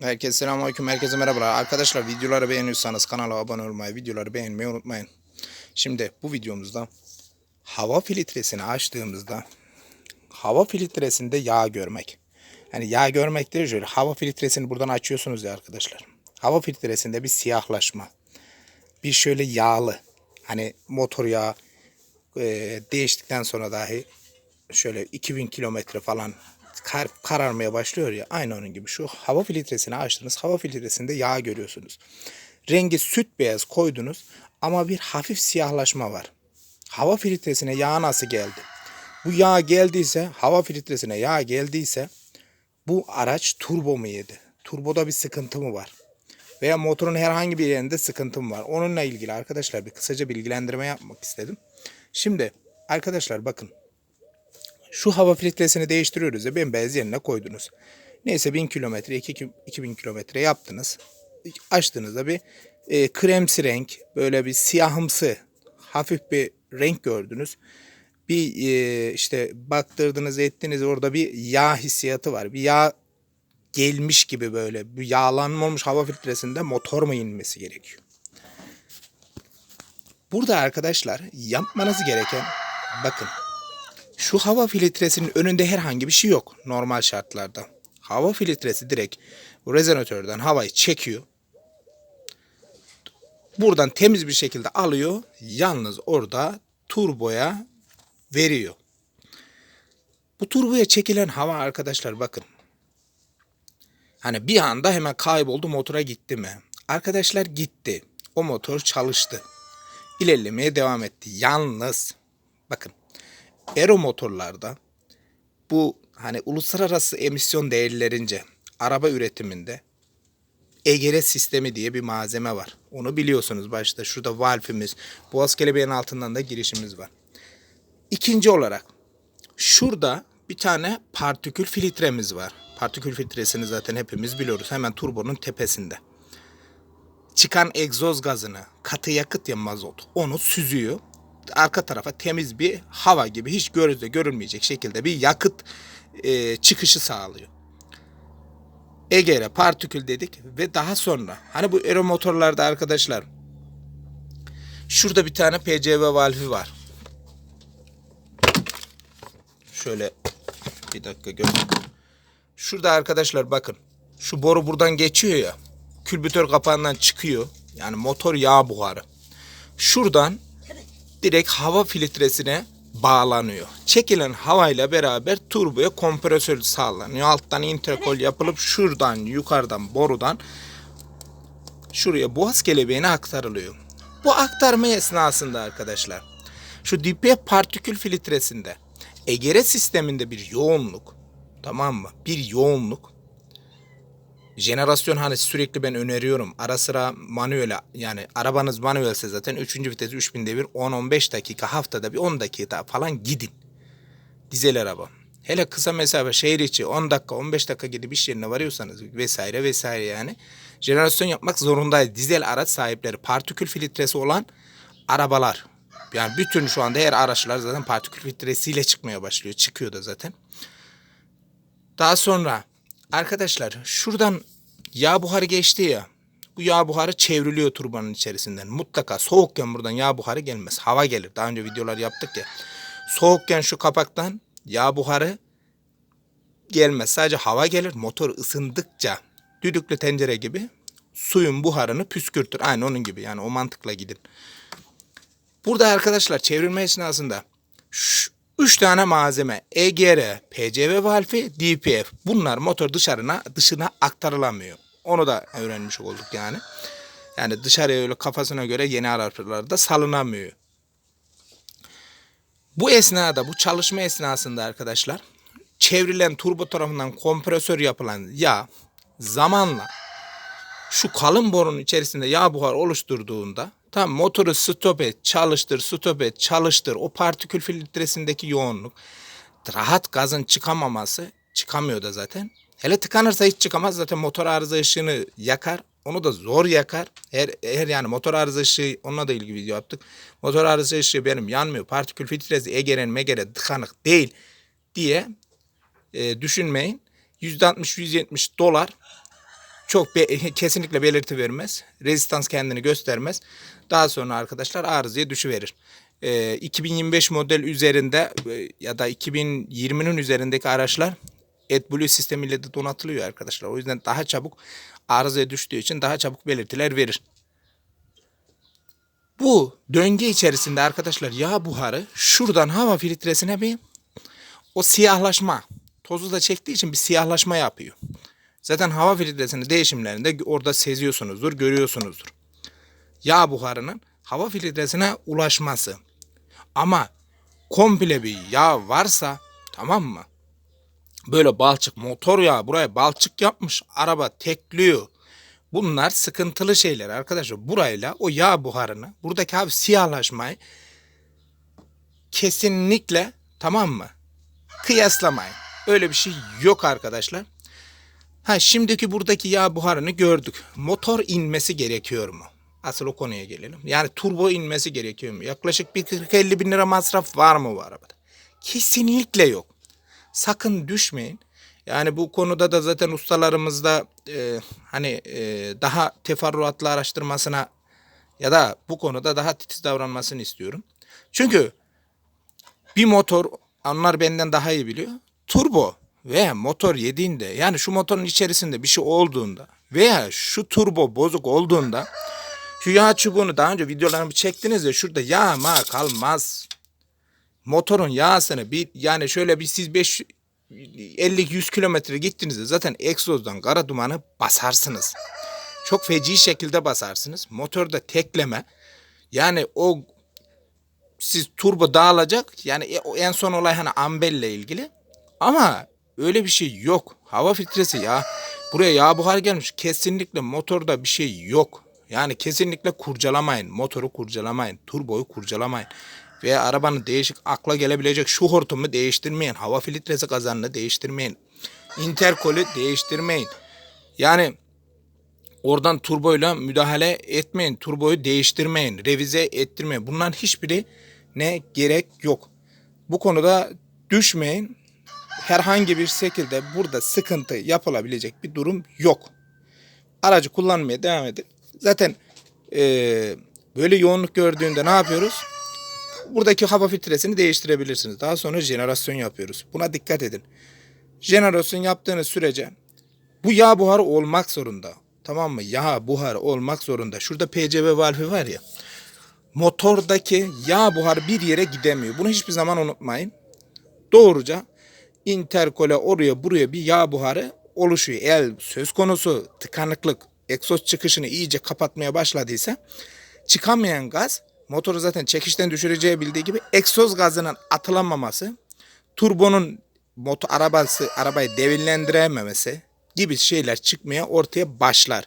Herkese selamünaleyküm, herkese merhabalar. Arkadaşlar videoları beğeniyorsanız kanala abone olmayı, videoları beğenmeyi unutmayın. Şimdi bu videomuzda hava filtresini açtığımızda hava filtresinde yağ görmek. Hani yağ görmek değil şöyle hava filtresini buradan açıyorsunuz ya arkadaşlar. Hava filtresinde bir siyahlaşma. Bir şöyle yağlı. Hani motor yağı e, değiştikten sonra dahi şöyle 2000 kilometre falan kar, kararmaya başlıyor ya aynı onun gibi şu hava filtresini açtınız hava filtresinde yağ görüyorsunuz. Rengi süt beyaz koydunuz ama bir hafif siyahlaşma var. Hava filtresine yağ nasıl geldi? Bu yağ geldiyse hava filtresine yağ geldiyse bu araç turbo mu yedi? Turboda bir sıkıntı mı var? Veya motorun herhangi bir yerinde sıkıntı mı var? Onunla ilgili arkadaşlar bir kısaca bilgilendirme yapmak istedim. Şimdi arkadaşlar bakın şu hava filtresini değiştiriyoruz ya bembeyaz yerine koydunuz. Neyse 1000 kilometre 2000 kilometre yaptınız. Açtığınızda bir e, kremsi renk böyle bir siyahımsı hafif bir renk gördünüz. Bir e, işte baktırdınız ettiniz orada bir yağ hissiyatı var. Bir yağ gelmiş gibi böyle bir yağlanma hava filtresinde motor mu inmesi gerekiyor. Burada arkadaşlar yapmanız gereken bakın şu hava filtresinin önünde herhangi bir şey yok normal şartlarda. Hava filtresi direkt bu rezonatörden havayı çekiyor. Buradan temiz bir şekilde alıyor. Yalnız orada turboya veriyor. Bu turboya çekilen hava arkadaşlar bakın. Hani bir anda hemen kayboldu motora gitti mi? Arkadaşlar gitti. O motor çalıştı. İlerlemeye devam etti. Yalnız bakın Aero motorlarda bu hani uluslararası emisyon değerlerince araba üretiminde EGR sistemi diye bir malzeme var. Onu biliyorsunuz başta. Şurada valfimiz, boğaz kelebeğin altından da girişimiz var. İkinci olarak şurada bir tane partikül filtremiz var. Partikül filtresini zaten hepimiz biliyoruz. Hemen turbonun tepesinde. Çıkan egzoz gazını, katı yakıt ya mazot, onu süzüyor arka tarafa temiz bir hava gibi hiç gözle görülmeyecek şekilde bir yakıt e, çıkışı sağlıyor. EGR partikül dedik ve daha sonra hani bu aero motorlarda arkadaşlar şurada bir tane PCV valfi var. Şöyle bir dakika gör. Şurada arkadaşlar bakın. Şu boru buradan geçiyor ya. Külbütör kapağından çıkıyor. Yani motor yağ buharı. Şuradan direkt hava filtresine bağlanıyor. Çekilen havayla beraber turboya kompresör sağlanıyor. Alttan interkol yapılıp şuradan yukarıdan borudan şuraya boğaz kelebeğine aktarılıyor. Bu aktarma esnasında arkadaşlar şu DPF partikül filtresinde egere sisteminde bir yoğunluk tamam mı? Bir yoğunluk jenerasyon hani sürekli ben öneriyorum. Ara sıra manuel yani arabanız manuelse zaten 3. vites 3000 devir 10-15 dakika haftada bir 10 dakika falan gidin. Dizel araba. Hele kısa mesafe şehir içi 10 dakika 15 dakika gidip iş yerine varıyorsanız vesaire vesaire yani. Jenerasyon yapmak zorundayız. Dizel araç sahipleri partikül filtresi olan arabalar. Yani bütün şu anda her araçlar zaten partikül filtresiyle çıkmaya başlıyor. Çıkıyor da zaten. Daha sonra Arkadaşlar şuradan yağ buharı geçti ya. Bu yağ buharı çevriliyor turbanın içerisinden. Mutlaka soğukken buradan yağ buharı gelmez. Hava gelir. Daha önce videolar yaptık ya. Soğukken şu kapaktan yağ buharı gelmez. Sadece hava gelir. Motor ısındıkça düdüklü tencere gibi suyun buharını püskürtür. Aynı onun gibi yani o mantıkla gidin. Burada arkadaşlar çevrilme esnasında şu, Üç tane malzeme EGR, PCV valfi, DPF. Bunlar motor dışarına dışına aktarılamıyor. Onu da öğrenmiş olduk yani. Yani dışarıya öyle kafasına göre yeni araçlarda salınamıyor. Bu esnada bu çalışma esnasında arkadaşlar çevrilen turbo tarafından kompresör yapılan yağ zamanla şu kalın borunun içerisinde yağ buhar oluşturduğunda Tam motoru stop et, çalıştır, stop et, çalıştır. O partikül filtresindeki yoğunluk. Rahat gazın çıkamaması, çıkamıyor da zaten. Hele tıkanırsa hiç çıkamaz. Zaten motor arıza ışığını yakar. Onu da zor yakar. Her, her yani motor arıza ışığı onunla da ilgili video yaptık. Motor arıza ışığı benim yanmıyor. Partikül filtresi egeren megere tıkanık değil diye e, düşünmeyin. %60-170 dolar çok be- kesinlikle belirti vermez. Rezistans kendini göstermez. Daha sonra arkadaşlar arızaya düşüverir. Ee, 2025 model üzerinde e, ya da 2020'nin üzerindeki araçlar AdBlue sistemiyle de donatılıyor arkadaşlar. O yüzden daha çabuk arızaya düştüğü için daha çabuk belirtiler verir. Bu döngü içerisinde arkadaşlar yağ buharı şuradan hava filtresine bir o siyahlaşma tozu da çektiği için bir siyahlaşma yapıyor. Zaten hava filtresinin değişimlerinde orada seziyorsunuzdur, görüyorsunuzdur. Yağ buharının hava filtresine ulaşması. Ama komple bir yağ varsa tamam mı? Böyle balçık motor yağı buraya balçık yapmış. Araba tekliyor. Bunlar sıkıntılı şeyler arkadaşlar. Burayla o yağ buharını buradaki abi siyahlaşmayı kesinlikle tamam mı? Kıyaslamayın. Öyle bir şey yok arkadaşlar. Ha şimdiki buradaki yağ buharını gördük. Motor inmesi gerekiyor mu? Asıl o konuya gelelim. Yani turbo inmesi gerekiyor mu? Yaklaşık bir 40-50 bin lira masraf var mı bu arabada? Kesinlikle yok. Sakın düşmeyin. Yani bu konuda da zaten ustalarımız da e, hani e, daha teferruatlı araştırmasına ya da bu konuda daha titiz davranmasını istiyorum. Çünkü bir motor onlar benden daha iyi biliyor. Turbo veya motor yediğinde yani şu motorun içerisinde bir şey olduğunda veya şu turbo bozuk olduğunda şu yağ çubuğunu daha önce videolarımı çektiniz ya şurada yağ ma kalmaz. Motorun yağsını bir yani şöyle bir siz 5 50-100 kilometre gittiğinizde zaten egzozdan kara dumanı basarsınız. Çok feci şekilde basarsınız. Motorda tekleme yani o siz turbo dağılacak. Yani e- en son olay hani ambelle ilgili. Ama öyle bir şey yok. Hava filtresi ya. Buraya yağ buhar gelmiş. Kesinlikle motorda bir şey yok. Yani kesinlikle kurcalamayın. Motoru kurcalamayın. Turboyu kurcalamayın. Veya arabanın değişik akla gelebilecek şu hortumu değiştirmeyin. Hava filtresi kazanını değiştirmeyin. Interkolü değiştirmeyin. Yani Oradan turboyla müdahale etmeyin. Turboyu değiştirmeyin. Revize ettirmeyin. Bunların hiçbiri ne gerek yok. Bu konuda düşmeyin. Herhangi bir şekilde burada sıkıntı yapılabilecek bir durum yok. Aracı kullanmaya devam edin. Zaten eee, böyle yoğunluk gördüğünde ne yapıyoruz? Buradaki hava filtresini değiştirebilirsiniz. Daha sonra jenerasyon yapıyoruz. Buna dikkat edin. Jenerasyon yaptığınız sürece bu yağ buharı olmak zorunda. Tamam mı? Yağ buharı olmak zorunda. Şurada PCV valfi var ya. Motordaki yağ buharı bir yere gidemiyor. Bunu hiçbir zaman unutmayın. Doğruca interkole oraya buraya bir yağ buharı oluşuyor. Eğer söz konusu tıkanıklık egzoz çıkışını iyice kapatmaya başladıysa çıkamayan gaz motoru zaten çekişten düşüreceği bildiği gibi egzoz gazının atılamaması turbonun motor arabası arabayı devirlendirememesi gibi şeyler çıkmaya ortaya başlar.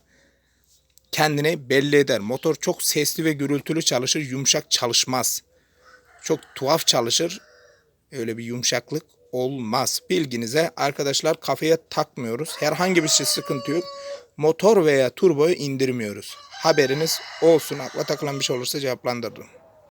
Kendini belli eder. Motor çok sesli ve gürültülü çalışır, yumuşak çalışmaz. Çok tuhaf çalışır. Öyle bir yumuşaklık olmaz. Bilginize arkadaşlar kafaya takmıyoruz. Herhangi bir şey sıkıntı yok. Motor veya turboyu indirmiyoruz. Haberiniz olsun. Akla takılan bir şey olursa cevaplandırırım.